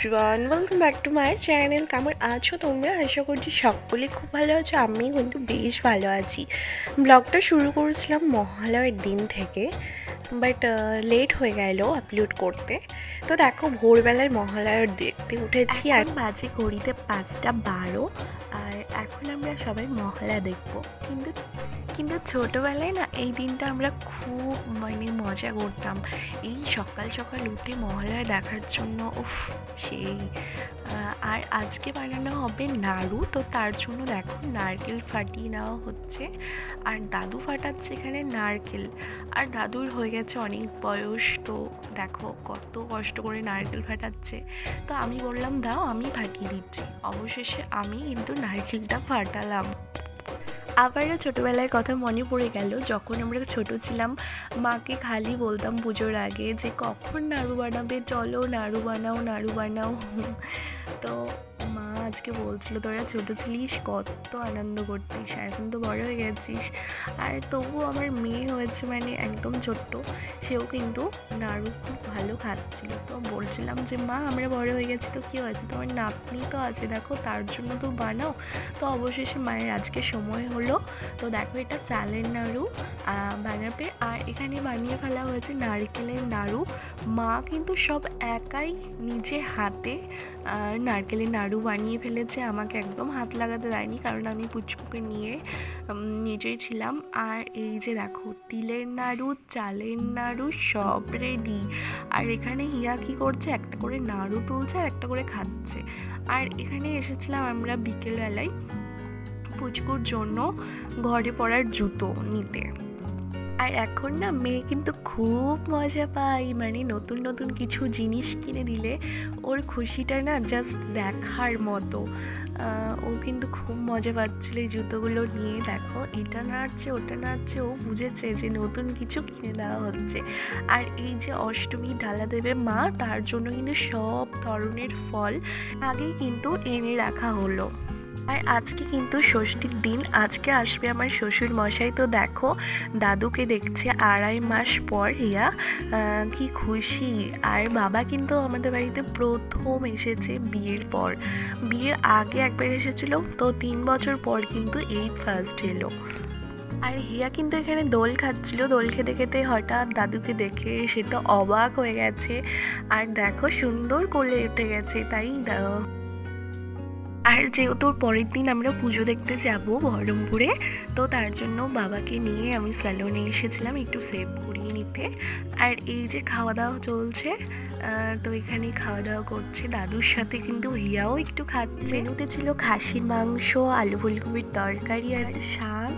Everyone welcome back to my channel কেমন আছো তোমরা? আশা করছি সকলে খুব ভালো আছো আমি কিন্তু বেশ ভালো আছি। ব্লগটা শুরু করেছিলাম মহালয়ের দিন থেকে বাট লেট হয়ে গেল আপলোড করতে। তো দেখো, ভোরবেলায় মহালয়ার দেখতে উঠেছি আর বাজে ঘড়িতে পাঁচটা বারো, আর এখন আমরা সবাই মহালয়া দেখব। কিন্তু কিন্তু ছোটোবেলায় না এই দিনটা আমরা খুব মানে মজা করতাম। এই সকাল সকাল উঠে মহালয়া দেখার জন্য, উফ, সেই আর আজকে বানানো হবে নাড়ু। তো তার জন্য দেখো নারকেল ফাটিয়ে নেওয়া হচ্ছে। আর দাদু ফাটাচ্ছে এখানে নারকেল। আর দাদুর হয়ে গেছে অনেক বয়স। তো দেখো কত কষ্ট করে নারকেল ফাটাচ্ছে। তো আমি বললাম, দাও, আমি ফাটিয়ে দিচ্ছি। অবশেষে আমি কিন্তু নারকেলটা ফাটালাম। আবারও ছোটোবেলার কথা মনে পড়ে গেল, যখন আমরা ছোট ছিলাম, মাকে খালি বলতাম পুজোর আগে যে কখন নাড়ু বানাবে, চলো নাড়ু বানাও নাড়ু বানাও। তো আজকে বলছিল, তোরা ছোটো ছিলিস, কত আনন্দ করতিস, এখন তো বড় হয়ে গেছিস। আর তবুও আমার মেয়ে হয়েছে মানে একদম ছোট্ট, সেও কিন্তু নাড়ু খুব ভালো খাচ্ছিল। তো বলছিলাম যে, মা, আমরা বড় হয়ে গেছি, তো কী হয়েছে? তোমার নাতনি তো আছে, দেখো, তার জন্য তো বানাও। তো অবশেষে মায়ের আজকে সময় হলো। তো দেখো, এটা চালের নাড়ু বানাবে। আর এখানে বানিয়ে ফেলা হয়েছে নারকেলের নাড়ু। মা কিন্তু সব একাই নিজে হাতে আহ, নারকেলের নাড়ু বানিয়ে ফেলেছে আমাকে একদম হাত লাগাতে দেয়নি কারণ আমি পুচকুকে নিয়ে নিজেই ছিলাম। আর এই যে দেখো তিলের নাড়ু চালের নাড়ু সব রেডি আর এখানে হিয়া কি করছে একটা করে নাড়ু তুলছে আর একটা করে খাচ্ছে। আর এখানে এসেছিলাম আমরা বিকেলবেলায় পুচকুর জন্য ঘরে পড়ার জুতো নিতে। আর এখন না মেয়ে কিন্তু খুব মজা পায়। মানে নতুন নতুন কিছু জিনিস কিনে দিলে ওর খুশিটা না জাস্ট দেখার মতো। ও কিন্তু খুব মজা পাচ্ছিল এই জুতোগুলো নিয়ে। দেখো, এটা নাড়ছে, ওটা নাড়ছে, ও বুঝেছে যে নতুন কিছু কিনে দেওয়া হচ্ছে। আর এই যে অষ্টমী ডালা দেবে মা, তার জন্য কিন্তু সব ধরনের ফল আগেই কিন্তু এনে রাখা হলো। আর আজকে কিন্তু ষষ্ঠীর দিন, আজকে আসবে আমার শ্বশুর মশাই তো দেখো, দাদুকে দেখছে আড়াই মাস পর হিয়া কি খুশি। আর বাবা কিন্তু আমাদের বাড়িতে প্রথম এসেছে বিয়ের পর। বিয়ের আগে একবার এসেছিল, তো তিন বছর পর কিন্তু এই ফার্স্ট এলো। আর হিয়া কিন্তু এখানে দোল খাচ্ছিল। দোল খেতে খেতে হঠাৎ দাদুকে দেখে সে তো অবাক হয়ে গেছে। আর দেখো, সুন্দর কোলে উঠে গেছে, তাই আর যেহেতু পরের দিন আমরা পুজো দেখতে যাব বহরমপুরে, তো তার জন্য বাবাকে নিয়ে আমি স্যালনে এসেছিলাম একটু সেভ করিয়ে নিতে। আর এই যে খাওয়া দাওয়া চলছে তো এখানে খাওয়া দাওয়া করছে দাদুর সাথে কিন্তু হিয়াও একটু খাচ্ছে। মেনুতে ছিল খাসির মাংস, আলু ফুলকপির তরকারি আর শাক।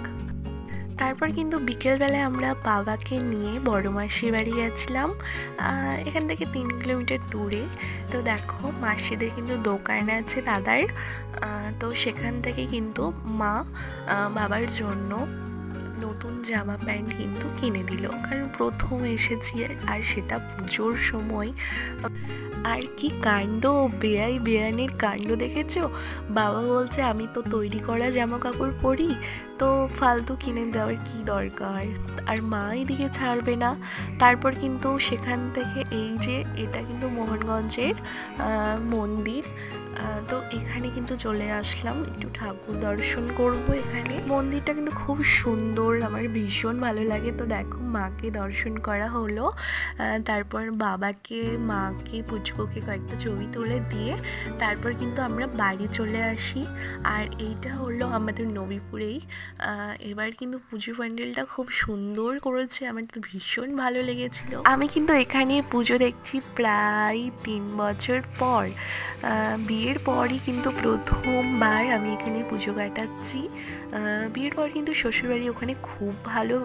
তারপর কিন্তু বিকেলবেলায় আমরা বাবাকে নিয়ে বড় মাসির বাড়ি গেছিলাম এখান থেকে তিন কিলোমিটার দূরে। তো দেখো, মাসিদের কিন্তু দোকান আছে দাদার তো সেখান থেকে কিন্তু মা বাবার জন্য নতুন জামা প্যান্ট কিন্তু কিনে দিল। কারণ প্রথম এসেছি আর সেটা পুজোর সময়। আর কি কাণ্ড বেয়াই বেয়ানের কাণ্ড দেখেছ? বাবা বলছে, আমি তো তৈরি করা জামা কাপড় পরি তো ফালতু কিনে দেওয়ার কি দরকার? আর মা এদিকে ছাড়বে না। তারপর কিন্তু সেখান থেকে এই যে, এটা কিন্তু মোহনগঞ্জের মন্দির। তো এখানে কিন্তু চলে আসলাম। একটু ঠাকুর দর্শন করব এখানে। মন্দিরটা কিন্তু খুব সুন্দর, আমার ভীষণ ভালো লাগে। তো দেখো, মাকে দর্শন করা হলো। তারপর বাবাকে, মাকে, পুচকুকে কয়েকটা ছবি তুলে দিয়ে তারপর কিন্তু আমরা বাড়ি চলে আসি। আর এইটা হলো আমাদের নবীপুরেই। এবার কিন্তু পুজো প্যান্ডেলটা খুব সুন্দর করেছে। আমার তো ভীষণ ভালো লেগেছিল। আমি কিন্তু এখানে পুজো দেখছি প্রায় তিন বছর পর। বিয়ের পরই কিন্তু প্রথমবার আমি এখানে পুজো কাটাচ্ছি। বিয়ের পর কিন্তু শ্বশুরবাড়ি ওখানে খুব ভালো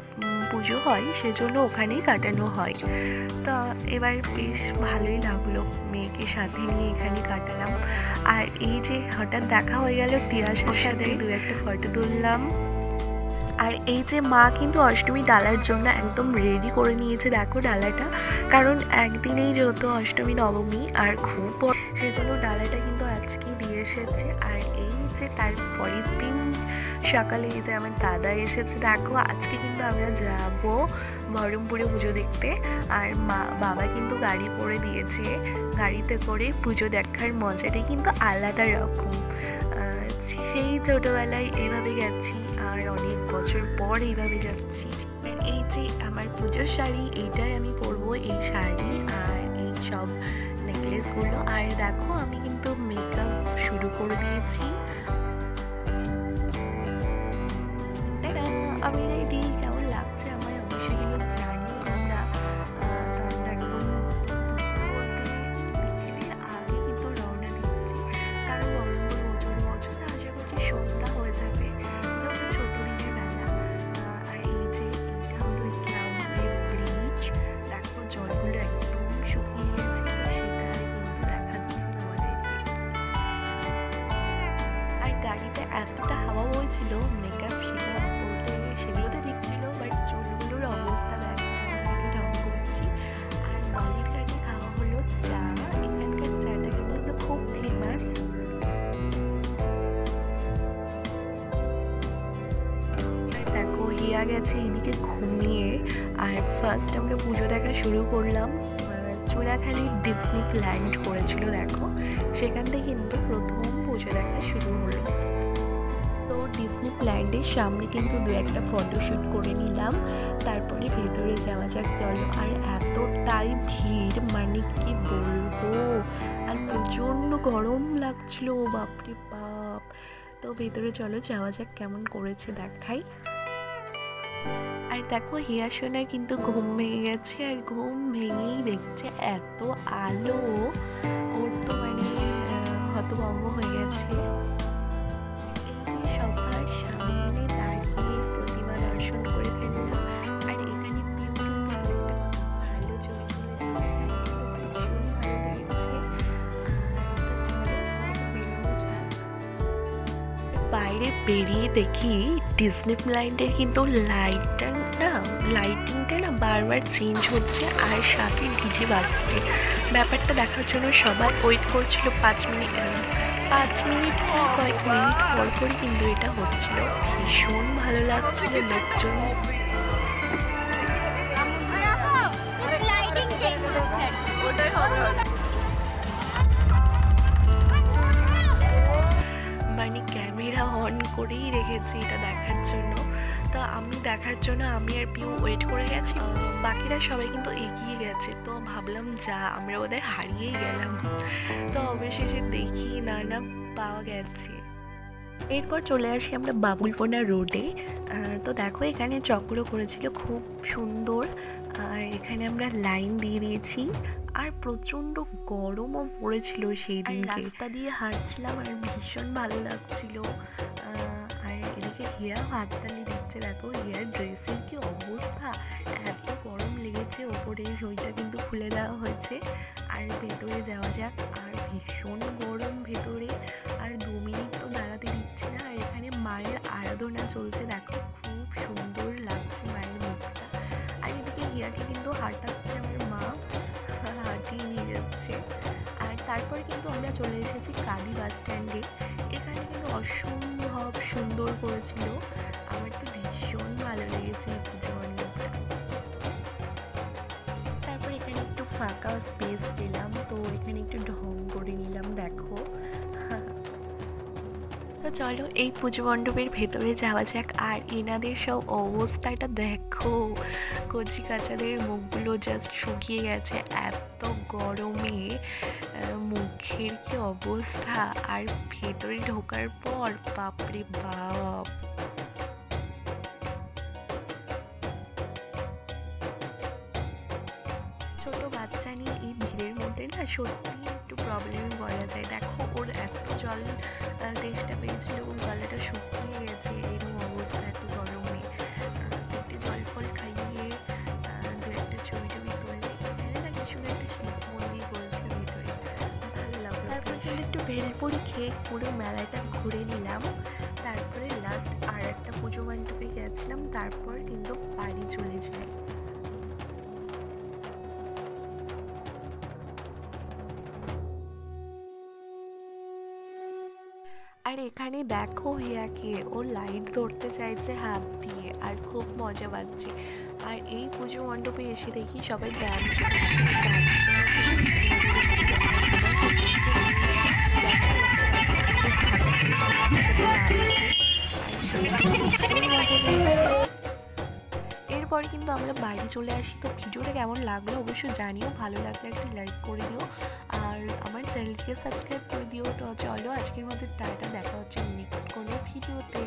পুজো হয় সেজন্য ওখানেই কাটানো হয়। তো এবার বেশ ভালোই লাগল মেয়েকে সাথে নিয়ে এখানে কাটালাম। আর এই যে হঠাৎ দেখা হয়ে গেল তিয়াসের সাথে দু একটা ফটো তুললাম। আর এই যে মা কিন্তু অষ্টমী ডালার জন্য একদম রেডি করে নিয়েছে, দেখো ডালাটা। কারণ একদিনেই যেহেতু অষ্টমী, নবমী আর খুব সেই জন্য ডালাটা কিন্তু আজকেই দিয়ে এসেছে। আর এই যে তার পরের দিন সকালে এই যে আমার দাদা এসেছে, দেখো আজকে কিন্তু আমরা যাব বহরমপুরে পুজো দেখতে। আর মা, বাবা কিন্তু গাড়ি করে দিয়েছে। গাড়িতে করে পুজো দেখার মজাটাই কিন্তু আলাদা রকম। সেই ছোটোবেলায় এইভাবে গেছি, আর অনেক বছর পর এইভাবে যাচ্ছি। এই যে আমার পুজোর শাড়ি, এইটাই আমি পরবো এই শাড়ি আর এই সব নেকলেসগুলো আর দেখো, আমি কিন্তু মেকআপ শুরু করে দিয়েছি। আর দেখো হিয়া গেছে এদিকে ঘুমিয়ে আর ফার্স্ট আমরা পুজো দেখা শুরু করলাম চোরাখালি ডিসনি প্ল্যান্ট করেছিল দেখো সেখান থেকে কিন্তু প্রথম পুজো দেখা শুরু ডিসনি প্ল্যান্ডের সামনে কিন্তু দু একটা ফটোশ্যুট করে নিলাম। তারপরে ভেতরে যাওয়া যাক, চলো। আর এতটাই ভিড় মানে কি বলব? আর প্রচণ্ড গরম লাগছিল বাপরে বাপ। তো ভেতরে চলো, যাওয়া যাক কেমন করেছে দেখাই। আর দেখো, হিয়া সোনার কিন্তু ঘুম ভেঙে গেছে আর ঘুম ভেঙেই দেখছে এত আলো। ওর তো মানে হতভম্ব হয়ে গেছে। বাইরে বেরিয়ে দেখি ডিজনি প্ল্যান্ডের কিন্তু লাইটটা না, লাইটিংটা না বারবার চেঞ্জ হচ্ছে আর সাথে ডিজে বাজছে। ব্যাপারটা দেখার জন্য সবাই ওয়েট করছিল পাঁচ মিনিট পাঁচ মিনিট কয়েক মিনিট পর পরই কিন্তু এটা হচ্ছিল। ভীষণ ভালো লাগছিল লোকজন। ওটাই হবে। মানে ক্যামেরা অন করেই রেখেছি এটা দেখার জন্য। তো আমি দেখার জন্য আমি আর পিউ ওয়েট করে গেছি। বাকিরা সবাই কিন্তু এগিয়ে গেছে, তো ভাবলাম যা, আমরা ওদের হারিয়েই গেলাম। তো অবশেষে দেখি না না পাওয়া গেছে। এরপর চলে আসি আমরা বাবুলপোনা রোডে তো দেখো এখানে চক্র করেছিল খুব সুন্দর। আর এখানে আমরা লাইন দিয়ে দিয়েছি। আর প্রচণ্ড গরমও পড়েছিল সেই দিন রাস্তা দিয়ে হাঁটছিলাম আর ভীষণ ভালো লাগছিল। আর এদিকে হিয়া হাততালি দিচ্ছে দেখো হিয়ার ড্রেসের কি অবস্থা? এত গরম লেগেছে ওপরে ওইটা কিন্তু খুলে দেওয়া হয়েছে। আর ভেতরে যাওয়া যাক আর ভীষণ গরম ভেতরে। আর দু মিনিট তো দাঁড়াতে দিচ্ছে না। আর এখানে মায়ের আরাধনা চলছে দেখো চলে এসেছি কালী বাস স্ট্যান্ডে। এখানে কিন্তু অসম্ভব সুন্দর করেছিল। আমার তো ভীষণ ভালো লেগেছে পুজো তারপর এখানে একটু ফাঁকা স্পেস পেলাম, তো এখানে একটু ঢং করে নিলাম, দেখো। তো চলো এই পুজো মণ্ডপের ভেতরে যাওয়া যাক। আর এনাদের সব অবস্থাটা দেখো। কচি কাচাদের মুখগুলো জাস্ট শুকিয়ে গেছে, এত গরমে। মুখের কি অবস্থা? আর ভেতরে ঢোকার পর, বাপরে বাপ। ছোট বাচ্চা নিয়ে এই ভিড়ের মধ্যে না সত্যি একটু প্রবলেমে বলা যায়। দেখো, ওর এত জল আহ, তেষ্টা পেয়েছিল ওর গলাটা শুকিয়ে গেছে এরকম অবস্থা এত গরমে একটু জল ফল খাইয়ে দু একটা ছবি টবি তুলে এখানে না কিছু একটা শিব মন্দির করেছিল ভিতরে। ভালো লাগল তারপর কিন্তু একটু ভেলপুরি খেয়ে পুরো মেলাটা ঘুরে নিলাম। তারপরে লাস্ট আর একটা পুজো মণ্ডপে গেছিলাম তারপর কিন্তু বাড়ি চলে যাই। আর এখানে দেখো হিয়াকে ও লাইট ধরতে চাইছে হাত দিয়ে আর খুব মজা পাচ্ছে। আর এই পুজো মণ্ডপে এসে দেখি সবাই বাচ্চা এরপর কিন্তু আমরা বাড়ি চলে আসি। তো ভিডিওটা কেমন লাগল অবশ্যই জানিও। ভালো লাগলে একটা লাইক করে দিও। আর আমার চ্যানেলকে সাবস্ক্রাইব করে দিও। তো চলো আজকের মতো টাটা, দেখা হচ্ছে নেক্সট কোনো ভিডিওতে।